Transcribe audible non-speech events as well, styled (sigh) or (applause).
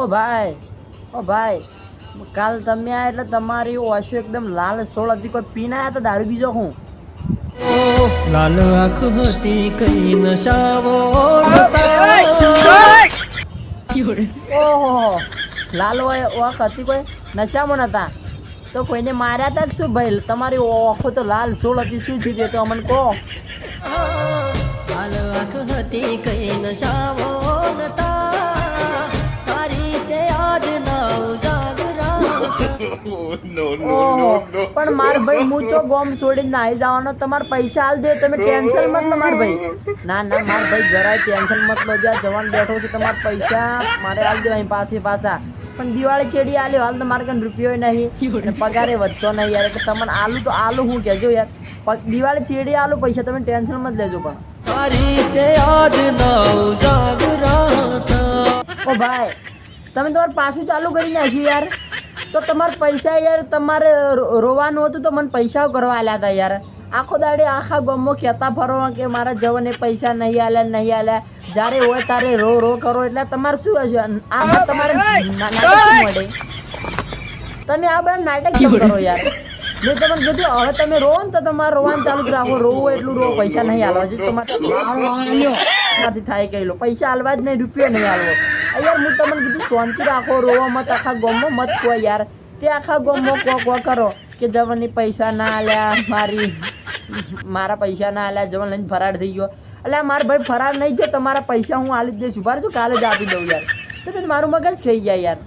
ઓ ભાઈ ઓ ભાઈ કાલ તમે આ એટલે તમારી ઓછું એકદમ લાલ સોળ હતી કોઈ પીને આવ્યા તો દારૂ બીજો હું? લાલ આંખ હતી કઈ નશાવો ઓહો લાલ હોય ઓખ હતી કોઈ? નશામાં નતા. તો કોઈને માર્યા હતા કે શું ભાઈ? તમારી ઓખો તો લાલ સોળ હતી શું થયું તે તો અમને કહો. લાલ આંખ હતી કઈ નશાવો નતા. (laughs) પણ માર ભાઈ હું તો ગોમ છોડીને નાઈ જવાનો તમાર પૈસા આલ દે તમે ટેન્શન મત લો માર ભાઈ. ના ના માર ભાઈ જરાય ટેન્શન મત લો જ્યાં જવાન બેઠો છે તમાર પૈસા મારે આલ દો અહીં પાસે પાછા. પણ દિવાળી છેડી આલ્યો હાલ તો મારે કઈ રૂપિયો નહીં પગારે વધતો નહીં યાર એટલે તમને આલુ તો આલુ હું કહેજો યાર. દિવાળી છેડી આલુ પૈસા તમે ટેન્શન મત લેજો પણ. તારી તે યાદ ના ઉજાગરા હતા ઓ ભાઈ તમે તમારું પાછું ચાલુ કરી નાખ્યું યાર. તો તમારા પૈસા યાર તમારે રોવાનું હતું તો મને પૈસા કરવા આલ્યા હતા યાર. આખો દાડે આખા ગામમાં કહેતા ફરો કે મારા જવાને પૈસા નહીં આલ્યા નહીં આલ્યા. જ્યારે હોય ત્યારે રો રો કરો એટલે તમારે શું હશે? આ તમારે મળે. તમે આ બધા નાટક કરો યાર? (laughs) મેં તમને કીધું હવે તમે રો ને તો તમારે રોવાનું ચાલુ જ રાખો. રોવું એટલું રો પૈસા નહીં આલવા. જો તમારે (laughs) થાય થાય કહેલો પૈસા આલવા જ નહીં રૂપિયા નહીં આલવો. આ યાર, હું તમને કીધું, શાંતિ રાખો, રોવા મત, આખા ગામમાં મત કહો યાર. તે આખા ગામમાં કો કો કરો કે જવાની પૈસા ના આલ્યા, મારી, મારા પૈસા ના આલ્યા, જવાન લઈને ફરાર થઈ ગયો. એટલે મારા ભાઈ ફરાર નહીં થયો, તમારા પૈસા હું આલી દઈશ. ઊભા જો કાલે જ આપી દઉં યાર. તો મારું મગજ ખાઈ જાય યાર.